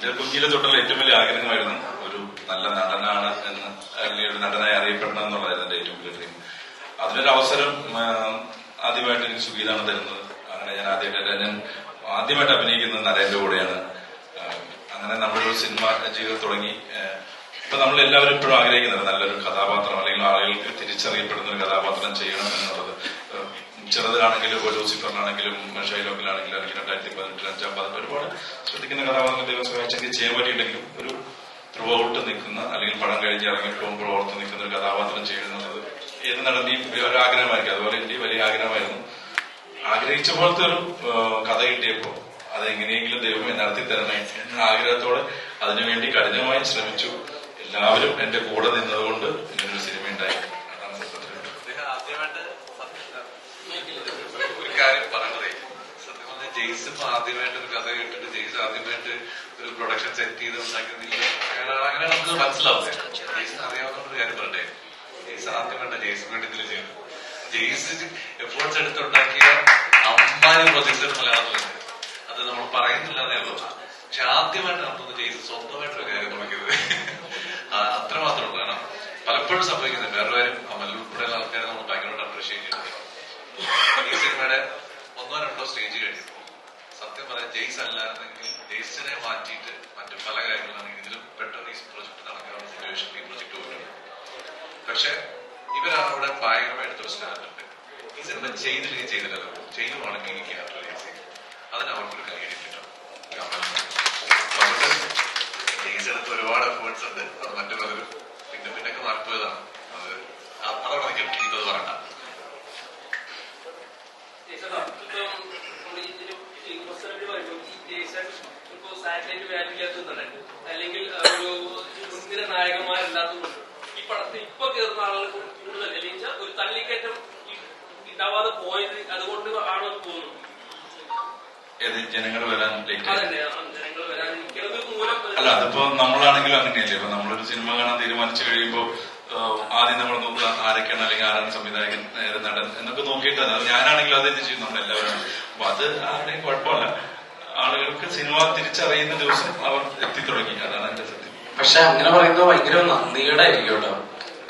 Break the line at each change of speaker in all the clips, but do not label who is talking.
എന്റെ കുഞ്ഞിലെ തൊട്ടുള്ള ഏറ്റവും വലിയ ആഗ്രഹമായിരുന്നു ഒരു നല്ല നടനാണ് എന്ന് അല്ലെങ്കിൽ ഒരു നടനായി അറിയപ്പെടണം എന്നുള്ളതായിരുന്നു എന്റെ ഏറ്റവും വലിയ ഡ്രീം അതിനൊരു അവസരം ആദ്യമായിട്ട് എനിക്ക് സുഗീതാണ് തരുന്നത്. അങ്ങനെ ഞാൻ ആദ്യമായിട്ട് ഞാൻ ആദ്യമായിട്ട് അഭിനയിക്കുന്നത് നരേന്റെ കൂടെയാണ്. അങ്ങനെ നമ്മളൊരു സിനിമ ജീവിതം തുടങ്ങി. ഇപ്പൊ നമ്മൾ എല്ലാവരും ഇപ്പോഴും ആഗ്രഹിക്കുന്നത് നല്ലൊരു കഥാപാത്രം അല്ലെങ്കിൽ ആളുകൾക്ക് തിരിച്ചറിയപ്പെടുന്ന ഒരു കഥാപാത്രം ചെയ്യണം എന്നുള്ളത്. ചെറുതാണെങ്കിലും ഇപ്പോൾ ലൂസിഫറിലാണെങ്കിലും ഷൈലോക്കിലാണെങ്കിലും അല്ലെങ്കിൽ രണ്ടായിരത്തി പതിനെട്ടിൽ അഞ്ചാം പതിനെട്ട് ഒരുപാട് ശ്രദ്ധിക്കുന്ന കഥാപാത്രങ്ങൾ ദൈവം സഹായിച്ചെങ്കിൽ ചെയ്യാൻ പറ്റിയിട്ടുണ്ടെങ്കിലും ഒരു ത്രൂ ഔട്ട് നിൽക്കുന്ന അല്ലെങ്കിൽ പടം കഴിഞ്ഞ് ഇറങ്ങി പോകുമ്പോൾ ഓർത്ത് നിൽക്കുന്ന ഒരു കഥാപാത്രം ചെയ്യുന്നത് ഏത് നടന്റെയും ഒരു ആഗ്രഹമായിരിക്കും. അതുപോലെ എന്റെ വലിയ ആഗ്രഹമായിരുന്നു. ആഗ്രഹിച്ച പോലത്തെ ഒരു കഥ കിട്ടിയപ്പോ അതെങ്ങനെയെങ്കിലും ദൈവം നടത്തി തരണേ എന്ന ആഗ്രഹത്തോടെ അതിനുവേണ്ടി കഠിനമായി ശ്രമിച്ചു. എല്ലാവരും എന്റെ കൂടെ നിന്നതുകൊണ്ട് ഇങ്ങനൊരു സിനിമ ഉണ്ടായി അതാണ് സത്യത്തിൽ
അദ്ദേഹം ആദ്യമായിട്ട് സത്യം- ഒരു കാര്യം പറഞ്ഞതേ. സത്യം പറഞ്ഞാൽ ജെയ്സ് ഇപ്പൊ ആദ്യമായിട്ട് ഒരു കഥ കേട്ടിട്ട് ജെയ്സ് ആദ്യമായിട്ട് ഒരു പ്രൊഡക്ഷൻ സെറ്റ് ചെയ്ത് ഉണ്ടാക്കുന്നില്ല അങ്ങനെ നമുക്ക് മനസ്സിലാവും. ജെയ്സിന് അറിയാവുന്ന കാര്യം പറയട്ടെ? ജെയ്സ് ആദ്യമായിട്ട് ജെയ്സ് വേണ്ടി ഇതിൽ ചെയ്യുന്നത് ജെയ്സ് എഫേർട്സ് എടുത്തുണ്ടാക്കിയ അമ്പാനി പ്രൊജക്ട്സ് മലയാളത്തിലുണ്ട് അത് നമ്മൾ പറയുന്നില്ലാതെ പക്ഷെ ആദ്യമായിട്ട് നമുക്ക് ജെയ്സ് സ്വന്തമായിട്ടൊരു കാര്യം തുടങ്ങിയത് അത്രമാത്രമുള്ളൂ കാരണം പലപ്പോഴും സംഭവിക്കുന്നുണ്ട്. വേറെ കാര്യം അമൽ ഉൾപ്പെടെയുള്ള ആൾക്കാരെ നമ്മൾ ഭയങ്കരമായിട്ട് അപ്രീഷിയേറ്റ് ചെയ്യുന്നുണ്ട് ഈ സിനിമയുടെ ഒന്നോ രണ്ടോ സ്റ്റേജ് കഴിഞ്ഞു സത്യം പറയാൻ ജെയ്സ് അല്ലായിരുന്നെങ്കിൽ ജെയ്സിനെ മാറ്റിയിട്ട് മറ്റു പല കാര്യങ്ങളാണ് ഇതിലും പെട്ടെന്ന് ഈ പ്രൊജക്ട് നടക്കാനുള്ള സിറ്റുവേഷൻ ഈ പ്രൊജക്ട് പോയിട്ടുണ്ട്. പക്ഷെ ഇവരാണ് ഇവിടെ ഭയങ്കരമായിട്ട് ഒരു സ്റ്റാൻഡുണ്ട് ഈ സിനിമ ചെയ്തില്ലെങ്കിൽ ചെയ്തില്ലല്ലോ. ചെയ്യുവാണെങ്കിൽ എനിക്ക് ക്യാരക്ടറൈസ് ചെയ്യും അതിന് അവർക്കൊരു കൈ കിട്ടും ജെയ്സ് എടുത്ത് ഒരുപാട് എഫേർട്സ് ഉണ്ട്.
അല്ലെങ്കിൽ ഒരു മുൻനിര നായകന്മാരല്ലാത്തതുകൊണ്ട്. ഈ പടത്തിൽ ഇപ്പൊ കയറുന്ന ആളുകൾ കൂടുതൽ. അല്ലെങ്കിൽ ഒരു തള്ളിക്കയറ്റം ഉണ്ടാവാതെ പോയത് അതുകൊണ്ട് ആണോ തോന്നുന്നു.
ജനങ്ങൾ വരാൻ അല്ല അതിപ്പോ നമ്മളാണെങ്കിലും അങ്ങനെയല്ലേ? ഇപ്പൊ നമ്മളൊരു സിനിമ കാണാൻ തീരുമാനിച്ചു കഴിയുമ്പോ ആദ്യം നമ്മൾ നോക്കുക ആരൊക്കെയാണ് അല്ലെങ്കിൽ ആരാണ് സംവിധായകൻ നടൻ എന്നൊക്കെ നോക്കിയിട്ടാണ്. ഞാനാണെങ്കിലും അത് ചെയ്യുന്നുണ്ട് ചെയ്യും? നമ്മളെല്ലാവരും. അപ്പൊ അത് ആരുടെയും കുഴപ്പമില്ല. ആളുകൾക്ക് സിനിമ തിരിച്ചറിയുന്ന ദിവസം അവർ എത്തി എത്തിത്തുടങ്ങി. അതാണ് എന്റെ സത്യം.
പക്ഷെ അങ്ങനെ പറയുന്നത് ഭയങ്കര നന്ദിയുടെ ആയിരിക്കും കേട്ടോ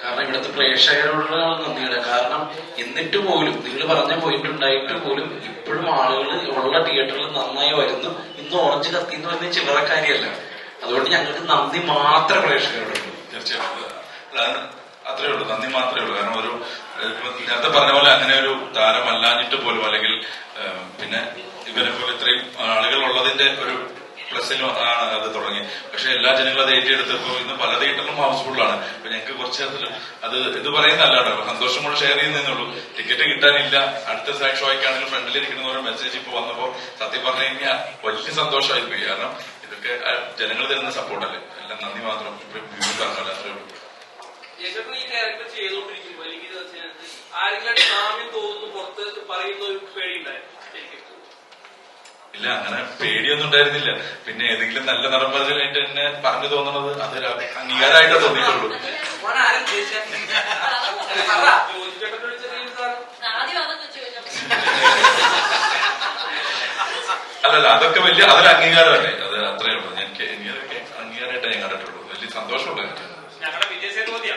കാരണം ഇവിടുത്തെ പ്രേക്ഷകരോടുള്ള നന്ദിയുടെ കാരണം എന്നിട്ട് പോലും നിങ്ങൾ പറഞ്ഞ പോയിന്റ് ഉണ്ടായിട്ട് പോലും ഇപ്പോഴും ആളുകൾ ഉള്ള തിയേറ്ററിൽ നന്നായി വരുന്നു. ഇന്ന് ഓറഞ്ച് കത്തി എന്ന് പറയുന്നത് ചില്ലറക്കാരിയല്ല. അതുകൊണ്ട് ഞങ്ങൾക്ക് നന്ദി മാത്രം പ്രേക്ഷകരോടുള്ളൂ
തീർച്ചയായിട്ടും. അത്രേ ഉള്ളൂ. നന്ദി മാത്രമേ ഉള്ളൂ. കാരണം ഒരു നേരത്തെ പറഞ്ഞ പോലെ അങ്ങനെ ഒരു താരമല്ലാഞ്ഞിട്ട് പോലും അല്ലെങ്കിൽ പിന്നെ ഇവരെ പോലെ ഇത്രയും ആളുകൾ ഉള്ളതിന്റെ ഒരു പ്ലസിലും ആണ് അത് തുടങ്ങി. പക്ഷെ എല്ലാ ജനങ്ങളും അത് ഏറ്റെടുത്തപ്പോ ഇന്ന് പല തിയേറ്ററിലും ഹൗസ്ഫുള്ളാണ് അപ്പൊ ഞങ്ങൾക്ക് കുറച്ച് അത് അത് ഇത് പറയുന്നല്ല കേട്ടോ. സന്തോഷം കൂടെ ഷെയർ ചെയ്യുന്നുള്ളൂ ടിക്കറ്റ് കിട്ടാനില്ല. അടുത്ത സൈഡ് ഷോയ്ക്കാണെങ്കിലും ഫ്രണ്ടിൽ ഇരിക്കുന്ന ഒരു മെസ്സേജ് ഇപ്പൊ വന്നപ്പോ സത്യം പറഞ്ഞു കഴിഞ്ഞാൽ വലിയ സന്തോഷമായി പോയി കാരണം ഇതൊക്കെ ജനങ്ങൾ തരുന്ന സപ്പോർട്ടല്ലേ എല്ലാം നന്ദി മാത്രം.
ആരെങ്കിലും തോന്നുന്നു പുറത്ത് പറയുന്ന ഒരു പേടിയുണ്ടായിരുന്നു
ഇല്ല അങ്ങനെ പേടിയൊന്നും ഉണ്ടായിരുന്നില്ല. പിന്നെ ഏതെങ്കിലും നല്ല നടന്മാരായിട്ട് എന്നെ പറഞ്ഞു തോന്നണത് അത് അംഗീകാരമായിട്ടേ തോന്നിയിട്ടുള്ളൂ. അല്ലല്ല അതൊക്കെ വലിയ അതൊരു അംഗീകാരമല്ലേ? അത് അത്രേ ഉള്ളൂ. എനിക്ക് എനിക്കതൊക്കെ അംഗീകാരമായിട്ടേ ഞാൻ കണ്ടിട്ടുള്ളൂ. വലിയ സന്തോഷമുള്ള
ഞങ്ങളുടെ വിജയ സേതുപതിയാ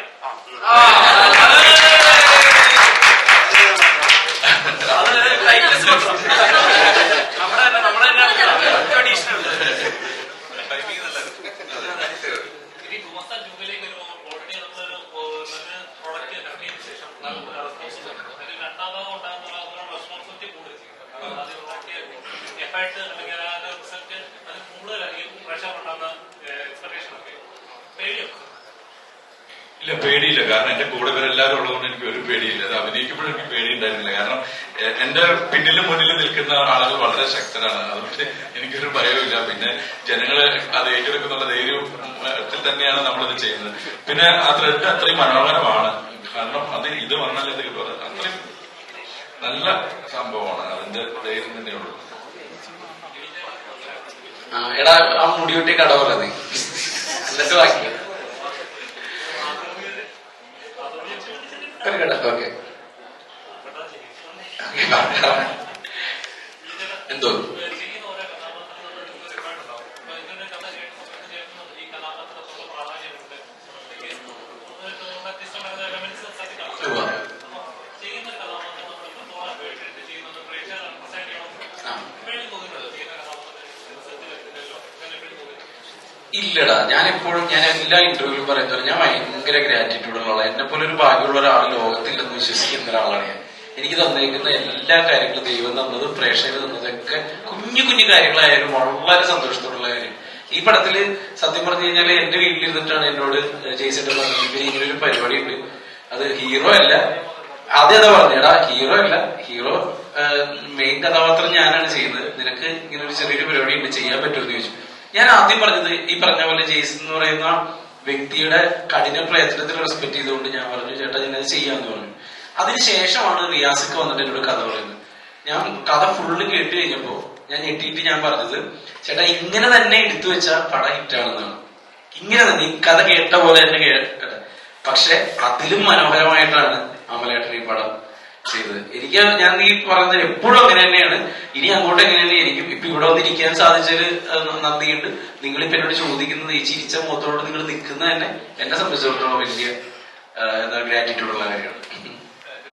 എഫേർട്ട് അല്ലെങ്കിൽ ആ റിസൾട്ട് അത് കൂടുതലായിരിക്കും പ്രഷർ ഉണ്ടാകുന്ന എക്സ്പെക്ടേഷൻ ഒക്കെ പേടിയോ?
ഇല്ല പേടിയില്ല. കാരണം എന്റെ കൂടെ ഇവരെല്ലാവരും ഉള്ളതുകൊണ്ട് എനിക്ക് ഒരു പേടിയില്ല. അത് അഭിനയിക്കുമ്പോഴും എനിക്ക് പേടി ഉണ്ടായിരുന്നില്ല കാരണം എന്റെ പിന്നിലും മുന്നിലും നിൽക്കുന്ന ആളുകൾ വളരെ ശക്തരാണ്. അതുകൊണ്ട് എനിക്കൊരു ഭയവുമില്ല. പിന്നെ ജനങ്ങളെ അത് ഏറ്റെടുക്കുന്നുള്ള ധൈര്യത്തിൽ തന്നെയാണ് നമ്മളിത് ചെയ്യുന്നത്. പിന്നെ ആ ത്രെഡ് അത്രയും മനോഹരമാണ്. കാരണം അത് ഇത് പറഞ്ഞാൽ അത് കിട്ടും അത്രയും നല്ല സംഭവമാണ്. അതിന്റെ ധൈര്യം തന്നെയുള്ളൂ.
എടാ ആ മുടി വെട്ടി കടവല്ല നീ. എന്നിട്ട് ബാക്കി. ഒരു കേട്ടോ ഓക്കെ എന്തോ?
ചെയ്യുന്ന കഥാപാത്രം
ഇല്ലടാ. ഞാൻ എപ്പോഴും ഞാൻ എല്ലാ ഇന്റർവ്യൂവിലും പറയുന്നത് ഞാൻ ഭയങ്കര ഗ്രാറ്റിറ്റ്യൂഡ് ഉള്ള എന്നെ പോലെ ഒരു ഭാഗ്യമുള്ള ഒരാൾ ലോകത്തില്ലെന്ന് വിശ്വസിക്കുന്ന ഒരാളാണ് ഞാൻ. എനിക്ക് തന്നിരിക്കുന്ന എല്ലാ കാര്യങ്ങളും ദൈവം തന്നതും പ്രേക്ഷകർ തന്നതൊക്കെ കുഞ്ഞു കുഞ്ഞു കാര്യങ്ങളായാലും വളരെ സന്തോഷത്തോടുള്ള കാര്യം. ഈ പടത്തിൽ സത്യം പറഞ്ഞു കഴിഞ്ഞാൽ എന്റെ വീട്ടിലിരുന്നിട്ടാണ് എന്നോട് ജയിച്ചിട്ട് പറഞ്ഞത് ഇങ്ങനെ ഒരു പരിപാടി ഉണ്ട് അത് ഹീറോ അല്ല. ആദ്യം പറഞ്ഞടാ ഹീറോ അല്ല. ഹീറോ മെയിൻ കഥാപാത്രം ഞാനാണ് ചെയ്യുന്നത്. നിനക്ക് ഇങ്ങനെ ഒരു ചെറിയൊരു പരിപാടി ഉണ്ട് ചെയ്യാൻ പറ്റുമെന്ന് ചോദിച്ചു. ഞാൻ ആദ്യം പറഞ്ഞത് ഈ പറഞ്ഞ പോലെ ജെയ്സൺ എന്ന് പറയുന്ന വ്യക്തിയുടെ കഠിന പ്രയത്നത്തിൽ റെസ്പെക്ട് ചെയ്തുകൊണ്ട് ഞാൻ പറഞ്ഞു ചേട്ടാ ഞാനത് ചെയ്യാന്ന് പറഞ്ഞു. അതിനുശേഷമാണ് റിയാസിക്ക് വന്നിട്ട് എന്നോട് കഥ പറയുന്നത്. ഞാൻ കഥ ഫുള്ള് കേട്ട് കഴിഞ്ഞപ്പോ ഞാൻ ഞെട്ടിയിട്ട് ഞാൻ പറഞ്ഞത് ചേട്ടാ ഇങ്ങനെ തന്നെ എടുത്തു വെച്ച പടം ഹിറ്റാണെന്നാണ് ഇങ്ങനെ തന്നെ ഈ കഥ കേട്ട പോലെ തന്നെ കേട്ട പക്ഷെ അതിലും മനോഹരമായിട്ടാണ് അമലേട്ടൻ ഈ പടം ചെയ്തത്. എനിക്ക് ഞാൻ ഈ പറഞ്ഞത് എപ്പോഴും അങ്ങനെ തന്നെയാണ്. ഇനി അങ്ങോട്ട് എങ്ങനെ തന്നെ എനിക്കും ഇപ്പൊ ഇവിടെ വന്നിരിക്കാൻ സാധിച്ചതിൽ നന്ദിയുണ്ട്. നിങ്ങൾ ഇപ്പൊ എന്നോട് ചോദിക്കുന്നത് ഈ ചിരിച്ച മുഖത്തോട് നിങ്ങൾ നിൽക്കുന്നത് തന്നെ എന്നെ സംബന്ധിച്ചിടത്തോളം വലിയ ഗ്രാറ്റിറ്റ്യൂഡ് ഉള്ള കാര്യമാണ്.